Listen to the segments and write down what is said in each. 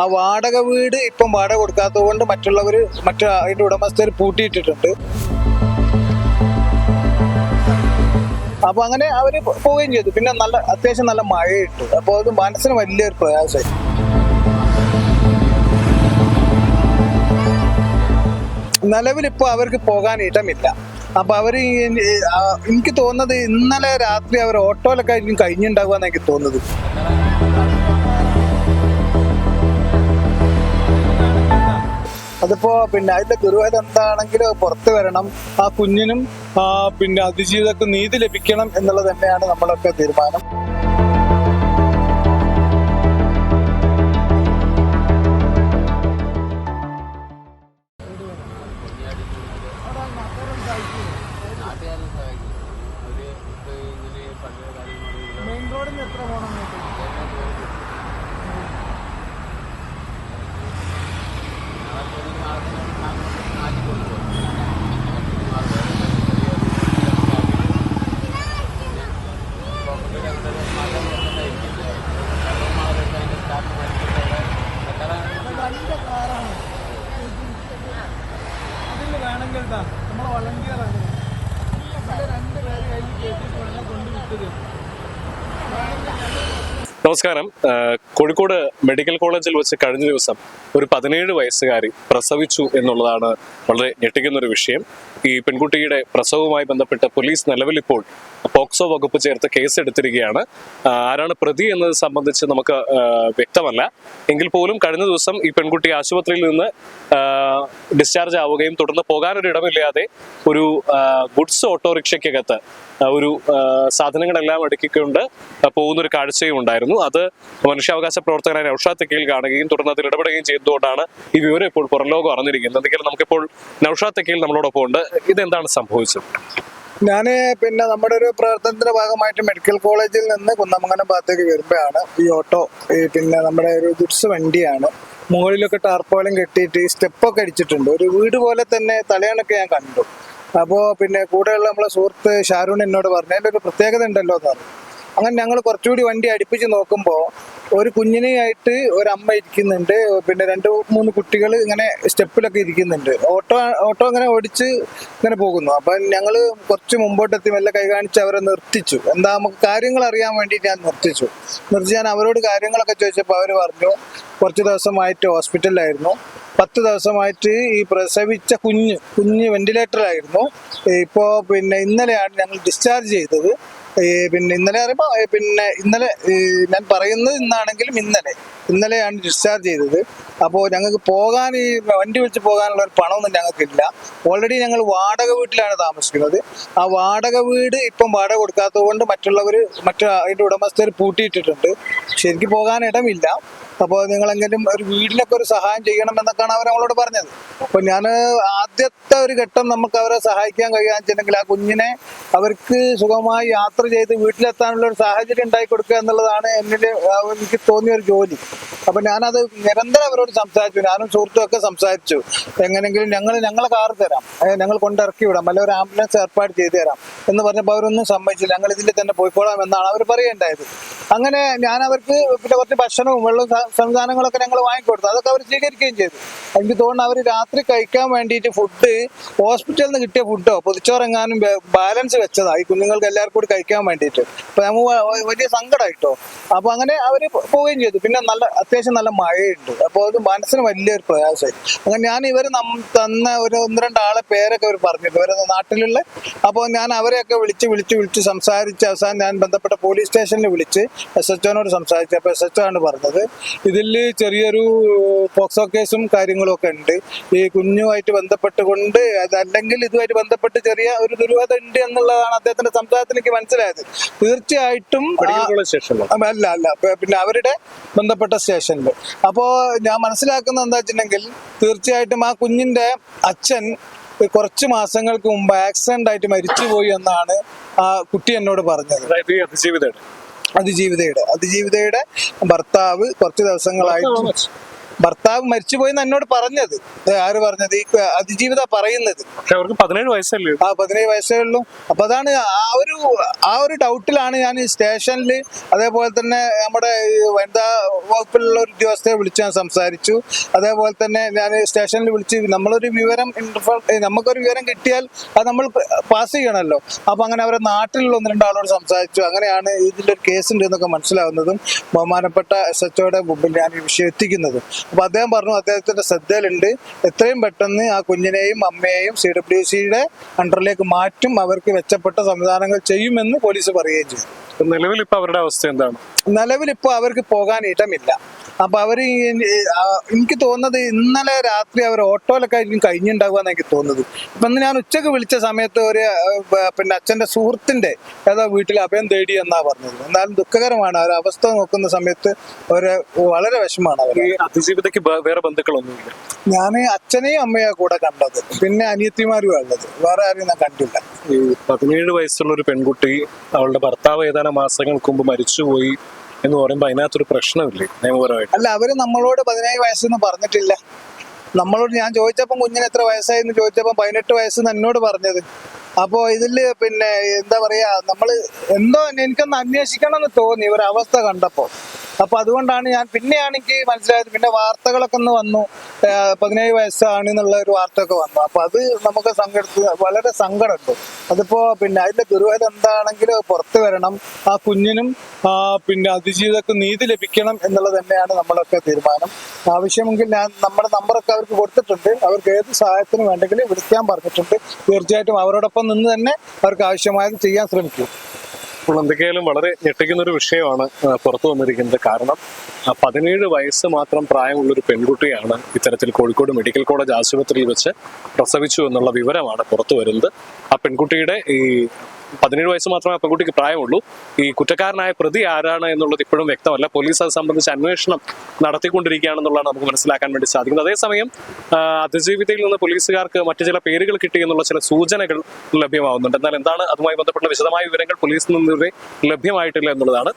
ആ വാടക വീട് ഇപ്പം വാടക കൊടുക്കാത്തത് കൊണ്ട് മറ്റുള്ളവർ മറ്റു അതിന്റെ ഉടമസ്ഥർ പൂട്ടിയിട്ടിട്ടുണ്ട്. അപ്പൊ അങ്ങനെ അവർ പോവുകയും ചെയ്തു. പിന്നെ നല്ല അത്യാവശ്യം നല്ല മഴയിട്ടു. അപ്പോൾ അത് മനസ്സിന് വലിയൊരു പ്രയാസമായി നിലവിൽ ഇപ്പോൾ അവർക്ക് പോകാൻ ഇടമില്ല. അപ്പൊ അവർ എനിക്ക് തോന്നുന്നത് ഇന്നലെ രാത്രി അവർ ഓട്ടോയിലൊക്കെ ആയിരിക്കും കഴിഞ്ഞുണ്ടാവുക എനിക്ക് തോന്നുന്നത്. അതിപ്പോ പിന്നെ അതിന്റെ ദുർവത എന്താണെങ്കിലും പുറത്തു വരണം. ആ കുഞ്ഞിനും പിന്നെ അതിജീവിതക്കും നീതി ലഭിക്കണം എന്നുള്ളത് തന്നെയാണ് നമ്മളൊക്കെ തീരുമാനം. നമസ്കാരം. കോഴിക്കോട് മെഡിക്കൽ കോളേജിൽ വെച്ച് കഴിഞ്ഞ ദിവസം ഒരു പതിനേഴ് വയസ്സുകാരി പ്രസവിച്ചു എന്നുള്ളതാണ് വളരെ ഞെട്ടിക്കുന്ന ഒരു വിഷയം. ഈ പെൺകുട്ടിയുടെ പ്രസവവുമായി ബന്ധപ്പെട്ട് പോലീസ് നിലവിൽ ഇപ്പോൾ പോക്സോ വകുപ്പ് ചേർത്ത് കേസ് എടുത്തിരിക്കുകയാണ് ആരാണ് പ്രതി എന്നത് സംബന്ധിച്ച് നമുക്ക് വ്യക്തമല്ല. എങ്കിൽ പോലും കഴിഞ്ഞ ദിവസം ഈ പെൺകുട്ടി ആശുപത്രിയിൽ നിന്ന് ഡിസ്ചാർജ് ആവുകയും തുടർന്ന് പോകാനൊരു ഇടമില്ലാതെ ഒരു ഗുഡ്സ് ഓട്ടോറിക്ഷയ്ക്കകത്ത് ഒരു സാധനങ്ങളെല്ലാം അടുക്കിക്കൊണ്ട് പോകുന്ന ഒരു കാഴ്ചയും ഉണ്ടായിരുന്നു. അത് മനുഷ്യാവകാശ പ്രവർത്തകനായ നൌഷാദ് തെക്കയിൽ കാണുകയും തുടർന്ന് അതിൽ ഇടപെടുകയും ചെയ്തുകൊണ്ടാണ് ഈ വിവരം ഇപ്പോൾ പുറം ലോകം അറിഞ്ഞിരിക്കുന്നത്. എന്തെങ്കിലും നമുക്കിപ്പോൾ നൌഷാദ് തെക്കയിൽ നമ്മളോടൊപ്പം ഉണ്ട് ഇതെന്താണ് സംഭവിച്ചത്? ഞാൻ പിന്നെ നമ്മുടെ ഒരു പ്രവർത്തനത്തിന്റെ ഭാഗമായിട്ട് മെഡിക്കൽ കോളേജിൽ നിന്ന് കുന്നമംഗലം ഭാഗത്തേക്ക് വരുമ്പോഴാണ് ഈ ഓട്ടോ ഈ പിന്നെ നമ്മുടെ ഒരു ഗുഡ്സ് വണ്ടിയാണ് മുകളിലൊക്കെ ടാർപ്പോലും കെട്ടിയിട്ട് ഈ സ്റ്റെപ്പൊക്കെ അടിച്ചിട്ടുണ്ട്. ഒരു വീട് പോലെ തന്നെ തലയണൊക്കെ ഞാൻ കണ്ടു. അപ്പോൾ പിന്നെ കൂടെയുള്ള നമ്മളെ സുഹൃത്ത് ഷാരൂൺ എന്നോട് പറഞ്ഞു അതിന്റെ ഒരു പ്രത്യേകത ഉണ്ടല്ലോ എന്ന് പറഞ്ഞു. അങ്ങനെ ഞങ്ങൾ കുറച്ചുകൂടി വണ്ടി അടുപ്പിച്ച് നോക്കുമ്പോൾ ഒരു കുഞ്ഞിനെയായിട്ട് ഒരു അമ്മ ഇരിക്കുന്നുണ്ട് പിന്നെ രണ്ട് മൂന്ന് കുട്ടികൾ ഇങ്ങനെ സ്റ്റെപ്പിലൊക്കെ ഇരിക്കുന്നുണ്ട്. ഓട്ടോ ഓട്ടോ ഇങ്ങനെ ഓടിച്ച് ഇങ്ങനെ പോകുന്നു. അപ്പം ഞങ്ങൾ കുറച്ച് മുമ്പോട്ടെത്തി മെല്ലെ കൈ കാണിച്ച് അവരെ നിർത്തിച്ചു. എന്താ നമുക്ക് കാര്യങ്ങൾ അറിയാൻ വേണ്ടി ഞാൻ നിർത്തിച്ചു. നിർത്തി ഞാൻ അവരോട് കാര്യങ്ങളൊക്കെ ചോദിച്ചപ്പോൾ അവർ പറഞ്ഞു കുറച്ച് ദിവസമായിട്ട് ഹോസ്പിറ്റലിലായിരുന്നു. പത്ത് ദിവസമായിട്ട് ഈ പ്രസവിച്ച കുഞ്ഞ് കുഞ്ഞ് വെന്റിലേറ്ററിലായിരുന്നു ഇപ്പോൾ പിന്നെ ഇന്നലെയാണ് ഞങ്ങൾ ഡിസ്ചാർജ് ചെയ്തത്. പിന്നെ ഇന്നലെ പറയുമ്പോൾ പിന്നെ ഇന്നലെ ഞാൻ പറയുന്നത് ഇന്നാണെങ്കിലും ഇന്നലെ. ഇന്നലെയാണ് ഡിസ്ചാർജ് ചെയ്തത്. അപ്പോൾ ഞങ്ങൾക്ക് പോകാൻ ഈ വണ്ടി വിളിച്ച് പോകാനുള്ള ഒരു പണമൊന്നും ഞങ്ങൾക്കില്ല. ഓൾറെഡി ഞങ്ങൾ വാടക വീട്ടിലാണ് താമസിക്കുന്നത്. ആ വാടക വീട് ഇപ്പം വാടക കൊടുക്കാത്തത് കൊണ്ട് മറ്റുള്ളവർ മറ്റു അതിന്റെ ഉടമസ്ഥർ പൂട്ടിയിട്ടിട്ടുണ്ട്. ശരിക്കും പോകാൻ ഇടമില്ല. അപ്പോൾ നിങ്ങളെങ്കിലും ഒരു വീടിനൊക്കെ ഒരു സഹായം ചെയ്യണം എന്നൊക്കെയാണ് അവർ അവളോട് പറഞ്ഞത്. അപ്പോൾ ഞാൻ ആദ്യത്തെ ഒരു ഘട്ടം നമുക്ക് അവരെ സഹായിക്കാൻ കഴിയാന്ന് ആ കുഞ്ഞിനെ അവർക്ക് സുഖമായി യാത്ര ചെയ്ത് വീട്ടിലെത്താനുള്ള ഒരു സാഹചര്യം ഉണ്ടായി കൊടുക്കുക എന്നുള്ളതാണ് എന്നിൽ എനിക്ക് തോന്നിയ ഒരു ജോലി. അപ്പൊ ഞാനത് നിരന്തരം അവരോട് സംസാരിച്ചു. ഞാനും സുഹൃത്തും ഒക്കെ സംസാരിച്ചു. എങ്ങനെങ്കിലും ഞങ്ങൾ ഞങ്ങളെ കാർ തരാം. ഞങ്ങൾ കൊണ്ടിറക്കി വിടാം. അല്ലെങ്കിൽ ഒരു ആംബുലൻസ് ഏർപ്പാട് ചെയ്തു തരാം എന്ന് പറഞ്ഞപ്പോൾ അവരൊന്നും സമ്മതിച്ചില്ല. ഞങ്ങൾ ഇതിൽ തന്നെ പോയിക്കോളാം എന്നാണ് അവർ പറയേണ്ടായത് അങ്ങനെ ഞാൻ അവർക്ക് പിന്നെ കുറച്ച് ഭക്ഷണവും വെള്ളവും സംവിധാനങ്ങളൊക്കെ ഞങ്ങൾ വാങ്ങിക്കൊടുത്തു. അതൊക്കെ അവർ സ്വീകരിക്കുകയും ചെയ്തു. എനിക്ക് തോന്നുന്നു അവർ രാത്രി കഴിക്കാൻ വേണ്ടിയിട്ട് ഫുഡ് ഹോസ്പിറ്റലിൽ നിന്ന് കിട്ടിയ ഫുഡോ പൊതിച്ചോറെങ്ങാനും ബാലൻസ് വെച്ചതാണ് ഈ കുഞ്ഞുങ്ങൾക്ക് എല്ലാവർക്കും കൂടി കഴിക്കാൻ വേണ്ടിയിട്ട്. അപ്പൊ നമുക്ക് വലിയ സങ്കടമായിട്ടോ അപ്പൊ അങ്ങനെ അവർ പോവുകയും ചെയ്തു. പിന്നെ നല്ല അത്യാവശ്യം നല്ല മഴയുണ്ട്. അപ്പോൾ അത് മനസ്സിന് വലിയൊരു പ്രയാസമായി. അങ്ങനെ ഞാൻ ഇവർ തന്ന ഒരു ഒന്ന് രണ്ടാളെ പേരൊക്കെ അവർ പറഞ്ഞിട്ട് ഇവരെ നാട്ടിലുള്ള അപ്പോൾ ഞാൻ അവരെയൊക്കെ വിളിച്ച് വിളിച്ച് വിളിച്ച് സംസാരിച്ച് അവസാനം ഞാൻ ബന്ധപ്പെട്ട പോലീസ് സ്റ്റേഷനിൽ വിളിച്ച് എസ് എച്ച് ഒനോട് സംസാരിച്ചത് അപ്പോൾ എസ് എച്ച് ആണ് പറഞ്ഞത്. ഇതിൽ ചെറിയൊരു പോക്സോ കേസും കാര്യങ്ങളും ഒക്കെ ഉണ്ട്. ഈ കുഞ്ഞുമായിട്ട് ബന്ധപ്പെട്ടുകൊണ്ട് അതല്ലെങ്കിൽ ഇതുമായിട്ട് ബന്ധപ്പെട്ട് ചെറിയ ഒരു ദുരൂഹത ഉണ്ട് എന്നുള്ളതാണ് അദ്ദേഹത്തിന്റെ സംസാരത്തിൽ എനിക്ക് മനസ്സിലായത്. തീർച്ചയായിട്ടും അല്ല അല്ല പിന്നെ അവരുടെ ബന്ധപ്പെട്ട സ്റ്റേഷനിൽ അപ്പോൾ ഞാൻ മനസ്സിലാക്കുന്നത് എന്താ വെച്ചിട്ടുണ്ടെങ്കിൽ തീർച്ചയായിട്ടും ആ കുഞ്ഞിന്റെ അച്ഛൻ കുറച്ച് മാസങ്ങൾക്ക് മുമ്പ് ആക്സിഡന്റ് ആയിട്ട് മരിച്ചുപോയി എന്നാണ് ആ കുട്ടി എന്നോട് പറഞ്ഞത്. അതിജീവിതയുടെ അതിജീവിതയുടെ ഭർത്താവ് കുറച്ച് ദിവസങ്ങളായിട്ട് ഭർത്താവ് മരിച്ചുപോയി എന്ന് എന്നോട് പറഞ്ഞത് ആര് പറഞ്ഞത്? ഈ അതിജീവിത പറയുന്നത്. പക്ഷെ അവർക്ക് പതിനേഴ് വയസ്സല്ലേ. ആ പതിനേഴ് വയസ്സേ ഉള്ളൂ. അപ്പൊ അതാണ് ആ ഒരു ആ ഒരു ഡൗട്ടിലാണ് ഞാൻ സ്റ്റേഷനിൽ അതേപോലെ തന്നെ നമ്മുടെ വനിതാ വകുപ്പിലുള്ള ഒരു ഉദ്യോഗസ്ഥയെ വിളിച്ച് ഞാൻ സംസാരിച്ചു. അതേപോലെ തന്നെ ഞാൻ സ്റ്റേഷനിൽ വിളിച്ച് നമ്മളൊരു വിവരം നമുക്കൊരു വിവരം കിട്ടിയാൽ അത് നമ്മൾ പാസ് ചെയ്യണമല്ലോ അപ്പൊ അങ്ങനെ അവരെ നാട്ടിലുള്ള ഒന്ന് രണ്ടാളോട് സംസാരിച്ചു. അങ്ങനെയാണ് ഇതിന്റെ ഒരു കേസ് ഉണ്ട് എന്നൊക്കെ മനസ്സിലാവുന്നതും ബഹുമാനപ്പെട്ട എസ് എച്ച്ഒയുടെ മുമ്പിൽ ഞാൻ ഈ വിഷയം എത്തിക്കുന്നതും. അപ്പൊ അദ്ദേഹം പറഞ്ഞു അദ്ദേഹത്തിന്റെ ശ്രദ്ധയിലുണ്ട്. എത്രയും പെട്ടെന്ന് ആ കുഞ്ഞിനെയും അമ്മയെയും സി ഡബ്ല്യു സിയുടെ അണ്ടറിലേക്ക് മാറ്റും അവർക്ക് മെച്ചപ്പെട്ട സംവിധാനങ്ങൾ ചെയ്യുമെന്ന് പോലീസ് പറയുകയും ചെയ്തു. നിലവിൽ ഇപ്പൊ അവരുടെ അവസ്ഥ എന്താണ്? നിലവിൽ ഇപ്പൊ അവർക്ക് പോകാൻ ഇടമില്ല. അപ്പൊ അവർ എനിക്ക് തോന്നുന്നത് ഇന്നലെ രാത്രി അവർ ഓട്ടോയിലൊക്കെ ആയിരിക്കും കഴിഞ്ഞിട്ടുണ്ടാവുക എനിക്ക് തോന്നുന്നത്. ഇപ്പൊ ഇന്ന് ഞാൻ ഉച്ചയ്ക്ക് വിളിച്ച സമയത്ത് ഒരു പിന്നെ അച്ഛന്റെ സുഹൃത്തിന്റെ ഏതോ വീട്ടിൽ അഭയം തേടി എന്നാ പറഞ്ഞത്. എന്നാലും ദുഃഖകരമാണ്. അവർ അവസ്ഥ നോക്കുന്ന സമയത്ത് ഒരു വളരെ വിഷമാണ് അവർ അതിജീവിതയ്ക്ക് വേറെ ബന്ധുക്കളൊന്നുമില്ല. ഞാൻ അച്ഛനെയും അമ്മയെ കൂടെ കണ്ടത്. പിന്നെ അനിയത്തിമാരും ഉള്ളത്. വേറെ ആരും ഞാൻ കണ്ടില്ല. ഈ പതിനേഴ് വയസ്സുള്ള ഒരു പെൺകുട്ടി അവളുടെ ഭർത്താവ് ഏതാനും മാസങ്ങൾക്ക് മുമ്പ് മരിച്ചുപോയി എന്ന് പറയുമ്പോൾ അതിനകത്തൊരു പ്രശ്നമില്ലേ? നിയമപരമായിട്ട്. അല്ല അവർ നമ്മളോട് പതിനേഴ് വയസ്സെന്ന് പറഞ്ഞിട്ടില്ല. നമ്മളോട് ഞാൻ ചോദിച്ചപ്പം കുഞ്ഞിന് എത്ര വയസ്സായി എന്ന് ചോദിച്ചപ്പം പതിനെട്ട് വയസ്സെന്ന് എന്നോട് പറഞ്ഞത്. അപ്പോ ഇതിൽ പിന്നെ എന്താ പറയാ നമ്മൾ എന്തോ എനിക്കൊന്ന് അന്വേഷിക്കണം എന്ന് തോന്നി ഇവരുടെ അവസ്ഥ കണ്ടപ്പോ അപ്പൊ അതുകൊണ്ടാണ് ഞാൻ പിന്നെയാണ് എനിക്ക് മനസ്സിലായത് പിന്നെ വാർത്തകളൊക്കെ ഒന്ന് വന്നു. പതിനേഴ് വയസ്സാണ് എന്നുള്ള ഒരു വാർത്തയൊക്കെ വന്നു. അപ്പൊ അത് നമുക്ക് സങ്കടത്ത് വളരെ സങ്കടമുണ്ട്. അതിപ്പോ പിന്നെ അതിന്റെ ദുർവഹത എന്താണെങ്കിലും പുറത്തു വരണം. ആ കുഞ്ഞിനും പിന്നെ അതിജീവിതക്ക് നീതി ലഭിക്കണം എന്നുള്ളത് തന്നെയാണ് നമ്മളൊക്കെ തീരുമാനം. ആവശ്യമെങ്കിൽ ഞാൻ നമ്മുടെ നമ്പറൊക്കെ അവർക്ക് കൊടുത്തിട്ടുണ്ട്. അവർക്ക് ഏത് സഹായത്തിന് വേണ്ടെങ്കിലും വിളിക്കാൻ പറഞ്ഞിട്ടുണ്ട്. തീർച്ചയായിട്ടും അവരോടൊപ്പം നിന്ന് തന്നെ അവർക്ക് ആവശ്യമായത് ചെയ്യാൻ ശ്രമിക്കും. അപ്പോൾ എന്തൊക്കെയാലും വളരെ ഞെട്ടിക്കുന്ന ഒരു വിഷയമാണ് പുറത്തു വന്നിരിക്കുന്നത്. കാരണം പതിനേഴ് വയസ്സ് മാത്രം പ്രായമുള്ള ഒരു പെൺകുട്ടിയാണ് ഇത്തരത്തിൽ കോഴിക്കോട് മെഡിക്കൽ കോളേജ് ആശുപത്രിയിൽ വെച്ച് പ്രസവിച്ചു എന്നുള്ള വിവരമാണ് പുറത്തു വരുന്നത്. ആ പെൺകുട്ടിയുടെ ഈ പതിനേഴ് വയസ്സ് മാത്രമേ പെൺകുട്ടിക്ക് പ്രായമുള്ളൂ. ഈ കുറ്റക്കാരനായ പ്രതി ആരാണ് എന്നുള്ളത് ഇപ്പോഴും വ്യക്തമല്ല. പോലീസ് അത് സംബന്ധിച്ച് അന്വേഷണം നടത്തിക്കൊണ്ടിരിക്കുകയാണെന്നുള്ളതാണ് നമുക്ക് മനസ്സിലാക്കാൻ വേണ്ടി സാധിക്കുന്നത്. അതേസമയം അതിജീവിതയിൽ നിന്ന് പോലീസുകാർക്ക് മറ്റു ചില പേരുകൾ കിട്ടി എന്നുള്ള ചില സൂചനകൾ ലഭ്യമാവുന്നുണ്ട്. എന്നാൽ എന്താണ് അതുമായി ബന്ധപ്പെട്ട വിശദമായ വിവരങ്ങൾ പോലീസിൽ നിന്ന് ലഭ്യമായിട്ടില്ല എന്നുള്ളതാണ്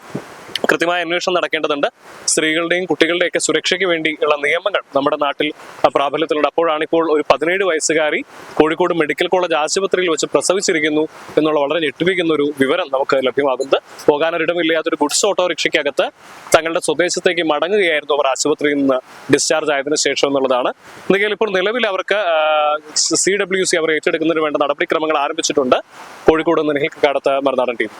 കൃത്യമായ അന്വേഷണം നടക്കേണ്ടതുണ്ട്. സ്ത്രീകളുടെയും കുട്ടികളുടെയൊക്കെ സുരക്ഷയ്ക്ക് വേണ്ടിയുള്ള നിയമങ്ങൾ നമ്മുടെ നാട്ടിൽ പ്രാബല്യത്തിലുണ്ട്. അപ്പോഴാണ് ഇപ്പോൾ ഒരു പതിനേഴ് വയസ്സുകാരി കോഴിക്കോട് മെഡിക്കൽ കോളേജ് ആശുപത്രിയിൽ വെച്ച് പ്രസവിച്ചിരിക്കുന്നു എന്നുള്ള വളരെ ഞെട്ടിപ്പിക്കുന്ന ഒരു വിവരം നമുക്ക് ലഭ്യമാകുന്നത്. പോകാനൊരിടമില്ലാത്തൊരു ഗുഡ്സ് ഓട്ടോറിക്ഷയ്ക്കകത്ത് തങ്ങളുടെ സ്വദേശത്തേക്ക് മടങ്ങുകയായിരുന്നു അവർ ആശുപത്രിയിൽ നിന്ന് ഡിസ്ചാർജ് ആയതിനു ശേഷം എന്നുള്ളതാണ്. എന്തെങ്കിലും ഇപ്പോൾ നിലവിൽ അവർക്ക് സി ഡബ്ല്യു സി അവർ ഏറ്റെടുക്കുന്നതിന് വേണ്ട നടപടിക്രമങ്ങൾ ആരംഭിച്ചിട്ടുണ്ട്. കോഴിക്കോട് നിന്ന് കാടത്ത് മറുനാടൻ ടീം.